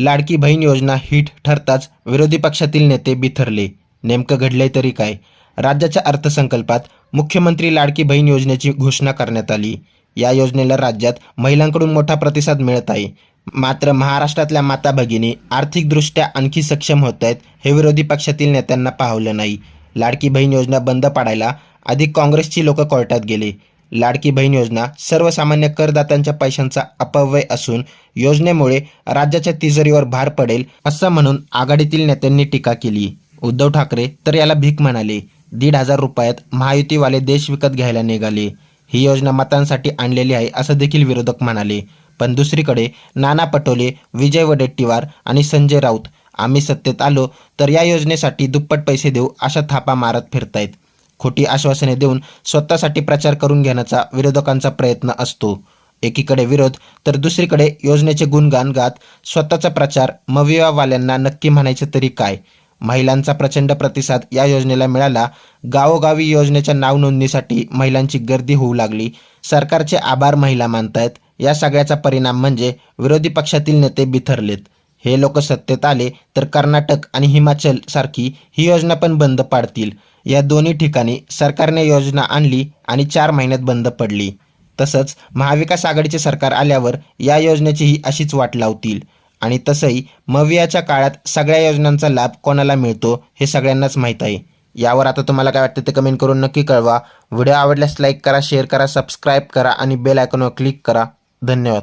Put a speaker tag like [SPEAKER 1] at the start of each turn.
[SPEAKER 1] लाडकी बहीण योजना हिट ठरताच विरोधी पक्षातील नेते बिथरले. नेमकं घडलंय तरी काय? राज्याच्या अर्थसंकल्पात मुख्यमंत्री लाडकी बहीण योजनेची घोषणा करण्यात आली. या योजनेला राज्यात महिलांकडून मोठा प्रतिसाद मिळत आहे. मात्र महाराष्ट्रातल्या माता भगिनी आर्थिकदृष्ट्या आणखी सक्षम होत आहेत हे विरोधी पक्षातील नेत्यांना पाहवलं नाही. लाडकी बहीण योजना बंद पाडायला आधी काँग्रेसची लोक कोर्टात गेले. लाडकी बहीण योजना सर्वसामान्य करदात्यांच्या पैशांचा अपव्यय असून योजनेमुळे राज्याच्या तिजोरीवर भार पडेल असं म्हणून आघाडीतील नेत्यांनी टीका केली. उद्धव ठाकरे तर याला भीक म्हणाले. दीड हजार रुपयात महायुतीवाले देश विकत घ्यायला निघाले. ही योजना मतांसाठी आणलेली आहे असं देखील विरोधक म्हणाले. पण दुसरीकडे नाना पटोले विजय वडेट्टीवार आणि संजय राऊत आम्ही सत्तेत आलो तर या योजनेसाठी दुप्पट पैसे देऊ अशा थापा मारत फिरतायत. खोटी आश्वासने देऊन स्वतःसाठी प्रचार करून घेण्याचा विरोधकांचा प्रयत्न असतो. एकीकडे विरोध तर दुसरीकडे योजनेचे गुणगान गात स्वतःचा प्रचार मविवावाल्यांना नक्की म्हणायचे तरी काय? महिलांचा प्रचंड प्रतिसाद या योजनेला मिळाला. गावोगावी योजनेच्या नावनोंदणीसाठी महिलांची गर्दी होऊ लागली. सरकारचे आभार महिला मानतायत. या सगळ्याचा परिणाम म्हणजे विरोधी पक्षातील नेते बिथरलेत. हे लोक सत्तेत आले तर कर्नाटक आणि हिमाचल सारखी ही योजना पण बंद पाडतील. या दोन्ही ठिकाणी सरकारने योजना आणली आणि चार महिन्यात बंद पडली. तसंच महाविकास आघाडीचे सरकार आल्यावर या योजनेचीही अशीच वाट लावतील. आणि तसंही मवियाच्या काळात सगळ्या योजनांचा लाभ कोणाला मिळतो हे सगळ्यांनाच माहीत आहे. यावर आता तुम्हाला काय वाटतं ते कमेंट करून नक्की कळवा. व्हिडिओ आवडल्यास लाईक करा शेअर करा सबस्क्राईब करा आणि बेल आयकॉनवर क्लिक करा. धन्यवाद.